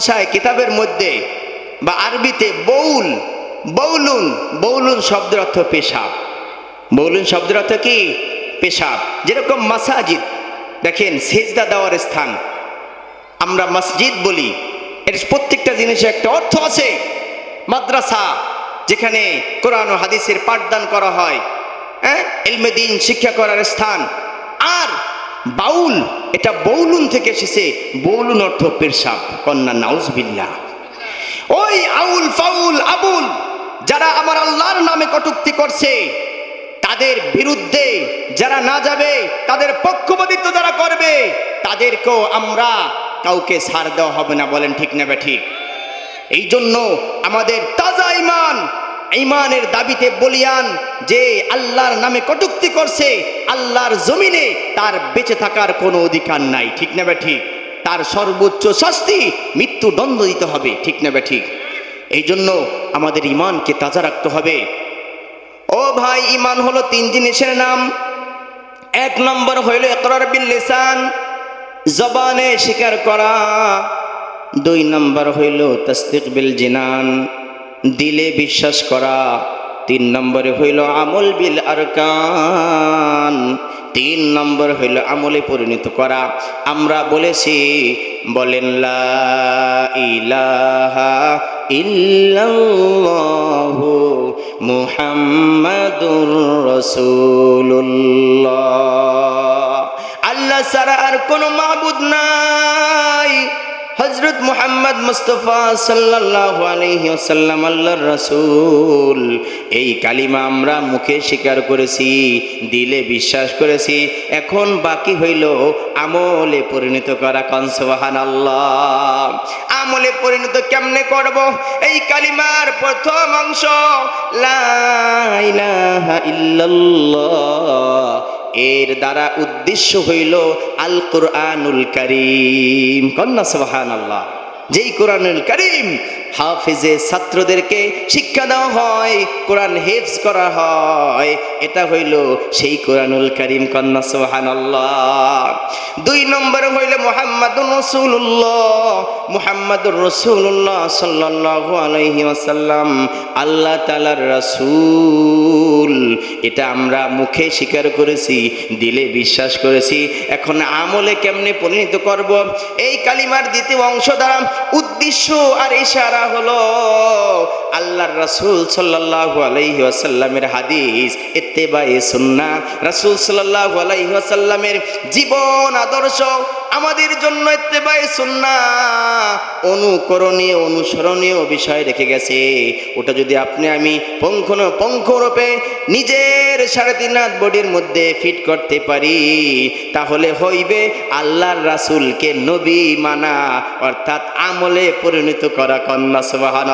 ভাষায়, কিতাবের মধ্যে বা আরবিতে বৌল বৌলুন বৌলুন শব্দের অর্থ পেশাব। বৌলুন শব্দের অর্থ কি? পেশাব। যেরকম মাসাজিদ, দেখেন সেজদা দেওয়ার স্থান। আমরা মসজিদ বলি। এর প্রত্যেকটা জিনিসের একটা অর্থ আছে। মাদ্রাসা, যেখানে কোরআন ও হাদিসের পাঠদান করা হয়। হ্যাঁ? এলমেদিন শিক্ষা করার স্থান। বাউল, এটা বৌলুন থেকে এসেছে। বৌলুন অর্থ পেশাব, কন্যা নাউজবিল্লা ওই আউল ফাউল আবুল, যারা আমার আল্লাহর নামে কটুক্তি করছে, তাদের বিরুদ্ধে যারা না যাবে, তাদের পক্ষপাতিত্ব যারা করবে, তাদেরকেও আমরা কাউকে ছাড় দেওয়া হবে না, বলেন ঠিক না ঠিক? এই জন্য আমাদের তাজা ইমান ইমানের দাবিতে বলিয়ান যে আল্লাহর নামে কটুক্তি করছে, আল্লাহর জমিনে তার বেঁচে থাকার কোনো অধিকার নাই। ঠিক না ঠিক তার সর্বোচ্চ শাস্তি মৃত্যু দণ্ড দিতে হবে। ঠিক না ঠিক এই জন্য আমাদের ইমানকে তাজা রাখতে হবে। ও ভাই ইমান হলো তিন জিনিসের নাম। এক নম্বর হইল একরার বিল লিসান, জবানে স্বীকার করা। দুই নম্বর হইল তস্তিক বিল জিনান। দিলে বিশ্বাস করা। তিন নম্বরে হইল আমল বিল আরকান। তিন নম্বর হইল আমলে পরিণত করা। আমরা বলেছি, বলেন, লা ইলাহা মুহাম্মাদুর রাসূলুল্লাহ। আল্লাহ ছাড়া আর কোনো মাহবুদ নাই। হজরত মুহাম্মদ মুস্তফা সাল্লাল্লাহু আলাইহি ওয়াসাল্লাম, আল্লাহর রাসূল, এই কালিমা আমরা মুখে স্বীকার করেছি, দিলে বিশ্বাস করেছি। এখন বাকি হইল আমলে পরিণত করা কন, সুবহানাল্লাহ। আমলে পরিণত কেমনে করব? এই কালিমার প্রথম অংশ, লা ইলাহা ইল্লাল্লাহ। এর দ্বারা উদ্দেশ্য হইল আল কোরআনুল করিম। কন্যা সোহান আল্লাহ যেই কোরআনুল করিম হাফিজে ছাত্রদেরকে শিক্ষা দেওয়া হয়, কোরআন হেফজ করা হয়, এটা হইল সেই কোরআনুল করিম কন্যা সোহান দুই নম্বর হইল মোহাম্মদুর রসুল্লাহ মুহাম্মাদুর রসুল্লাহ সাল্লাহ আলহি আসাল্লাম আল্লাহ তালার রাসূল। এটা আমরা মুখে স্বীকার করেছি, দিলে বিশ্বাস করেছি। এখন আমলে কেমনে পরিণত করব? এই কালিমার দ্বিতীয় অংশ দ্বারা উদ্দেশ্য আর ইশারা হলো আল্লাহর রাসূল সাল্লাল্লাহু আলাইহি ওয়াসাল্লামের হাদিস ইত্তেবায়ে সুন্নাহ। রাসূল সাল্লাল্লাহু আলাইহি ওয়াসাল্লামের জীবন, আদর্শ আমাদের জন্য সুন্নাহ। অনুকরণীয়, অনুসরণীয় বিষয় রেখে গেছে। ওটা যদি আপনি আমি পঙ্খন পঙ্খরূপে নিজের সাড়ে তিন বডির মধ্যে ফিট করতে পারি, তাহলে হইবে আল্লাহর রাসূলকে নবী মানা, অর্থাৎ আমলে পরিণত করা কন্যা সুবাহান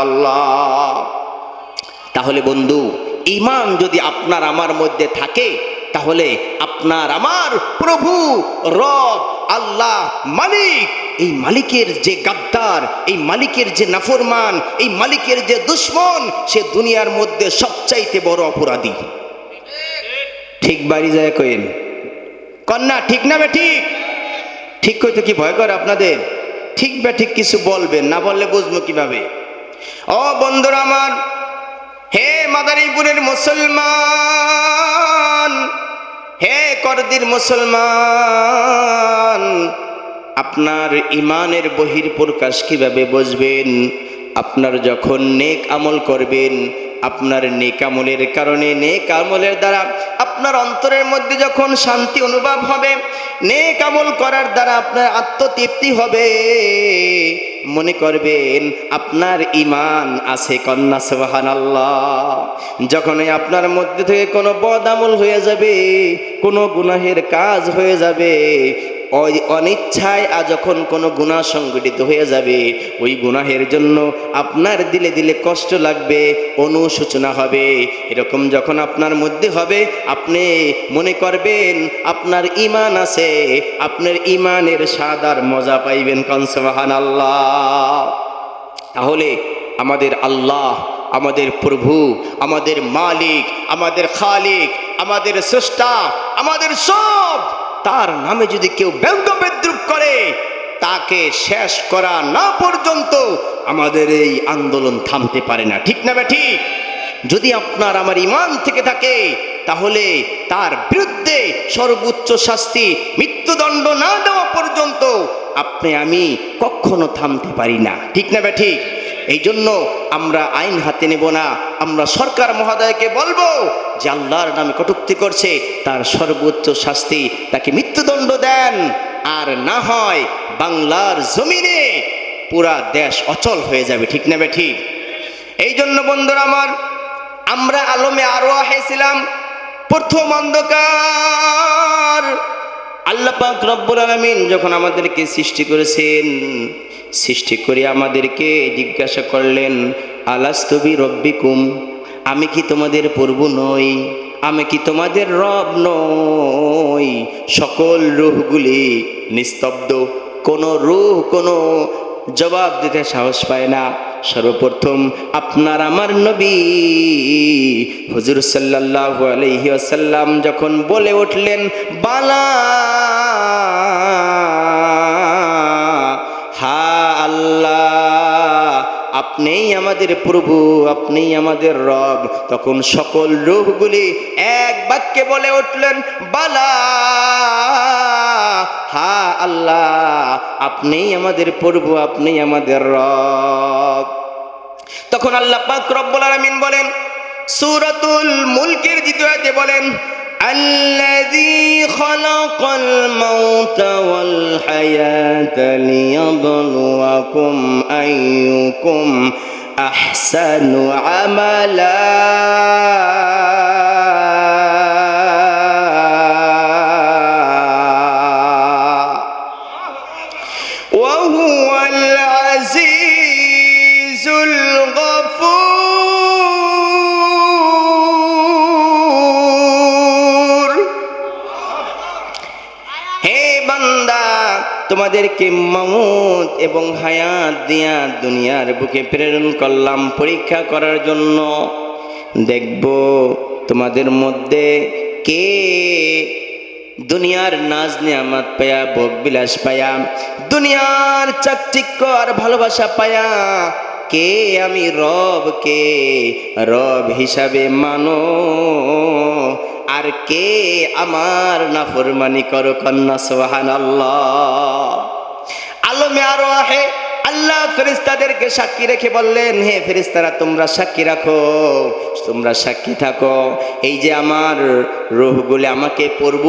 তাহলে বন্ধু ইমান যদি আপনার আমার মধ্যে থাকে তাহলে আপনার আমার প্রভু, রব, আল্লাহ, মালিক, এই মালিকের যে গাদ্দার, এই মালিকের যে নাফরমান, এই মালিকের যে দুশ্মন, সে দুনিয়ার মধ্যে সবচাইতে বড় অপরাধী। ঠিক বাড়ি যায় কইন। কন্যা, ঠিক না বে ঠিক? ঠিক কইতে কি ভয় করে আপনাদের? ঠিক বা ঠিক কিছু বলবেন, না বললে বুঝব কীভাবে? ও বন্ধুরা আমার, হে মাদারীপুরের মুসলমান! হে করদির মুসলমান, আপনার ইমানের বহির প্রকাশ কীভাবে বুঝবেন? আপনার যখন নেক আমল করবেন, আপনার নেক আমলের কারণে, নেক আমলের দ্বারা আপনার অন্তরের মধ্যে যখন শান্তি অনুভব হবে, নেক আমল করার দ্বারা আপনার আত্মতৃপ্তি হবে। মনে করবেন, আপনার ইমান আছে কন্যা সোহান আল্লাহ যখনই আপনার মধ্যে থেকে কোনো বদামল হয়ে যাবে, কোনো গুনাহের কাজ হয়ে যাবে অনিচ্ছায় আর যখন কোনো গুনাহ সংগঠিত হয়ে যাবে, ওই গুনাহের জন্য আপনার দিলে দিলে কষ্ট লাগবে, অনুশোচনা হবে। এরকম যখন আপনার মধ্যে হবে, আপনি মনে করবেন, আপনার ইমান আছে, আপনার ইমানের স্বাদ সাদার মজা পাইবেন কনসবাহান আল্লাহ তাহলে আমাদের আল্লাহ, আমাদের প্রভু, আমাদের মালিক, আমাদের খালিক, আমাদের স্রষ্টা, আমাদের সব তার নামে যদি কেউ ব্যঙ্গ বিদ্রুপ করে, তাকে শেষ করা না পর্যন্ত আমাদের এই আন্দোলন থামতে পারে না। ঠিক না ঠিক যদি আপনার আমার ইমান থেকে থাকে, তাহলে তার বিরুদ্ধে সর্বোচ্চ শাস্তি, মৃত্যুদণ্ড না দেওয়া পর্যন্ত আপনি আমি কখনো থামতে পারি না। ঠিক না ঠিক এই জন্য আমরা আইন হাতে নেব না। আমরা সরকার মহোদয়কে বলব যে আল্লাহর নামে কটুক্তি করছে, তার সর্বোচ্চ শাস্তি তাকে মৃত্যুদণ্ড দেন। আর না হয় বাংলার জমিনে পুরা দেশ অচল হয়ে যাবে, ঠিক না ঠিক এই জন্য বন্ধুরা আমার, আমরা আলমে আরও হয়েছিলাম প্রথম অন্ধকার। আল্লাহ রব্বুল আলামিন যখন আমাদেরকে সৃষ্টি করেছেন, সৃষ্টি করে আমাদেরকে জিজ্ঞাসা করলেন আলাস্তবি রব্বিকুম? আমি কি তোমাদের প্রভু নই? আমি কি তোমাদের রব নই? সকল রূহগুলি নিস্তব্ধ। কোনো রূহ কোনো জবাব দিতে সাহস পায় না। সর্বপ্রথম আপনার আমার নবী হুজুর সাল্লাহ আলহি আসাল্লাম যখন বলে উঠলেন, বালা আপনিই আমাদের প্রভু, আপনিই আমাদের রব। তখন সকল রূপগুলি এক বাক্যে বলে উঠলেন, বালা, হা আল্লাহ, আপনিই আমাদের প্রভু, আপনিই আমাদের রব। তখন আল্লাহ পাক রব্বুল আলামিন বলেন, সূরাতুল মুলকের দ্বিতীয়তে বলেন, আল্লাযী খালাকাল মা والحياة ليبلوكم أيكم أحسن عملا. হে বান্দা, তোমাদেরকে মামুদ এবং হায়াত দিয়া দুনিয়ার বুকে প্রেরণ করলাম পরীক্ষা করার জন্য। দেখব তোমাদের মধ্যে কে দুনিয়ার নাজ নিয়ামত পায়া, ভোগ বিলাস পায়া, দুনিয়ার চাকচিক্য ভালোবাসা পায়া, কে আমি রব, কে রব হিসাবে মানো? আর কে আমার নাফরমানি করো কন্যা সোহান আল্লাহ আলমে আরও আহে আল্লাহ ফেরিস্তাদেরকে সাক্ষী রেখে বললেন, হে ফেরিস্তারা তোমরা সাক্ষী রাখো, তোমরা সাক্ষী থাকো। এই যে আমার রোহগুলি আমাকে পড়ব